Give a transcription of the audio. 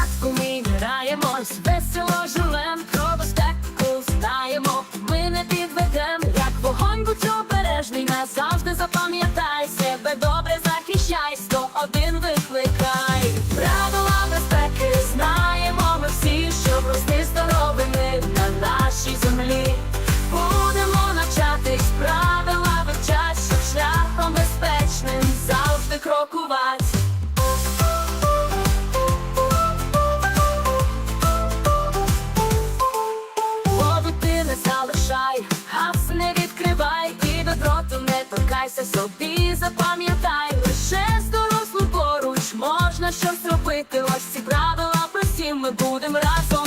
порядку ми граємось, весело живем, про безпеку знаємо, ми не підведем, як вогонь будь обережний, назавжди запам'ятай себе добре захищай, 101 викликай. Правила безпеки знаємо ми всі, щоб рости здоровими на нашій землі. Будемо навчатись, правила вивчать, щоб шляхом безпечним завжди крокувати. Не собі, запам'ятай, лише з дорослим поруч можна щось робити. Ось ці правила прості, ми будемо разом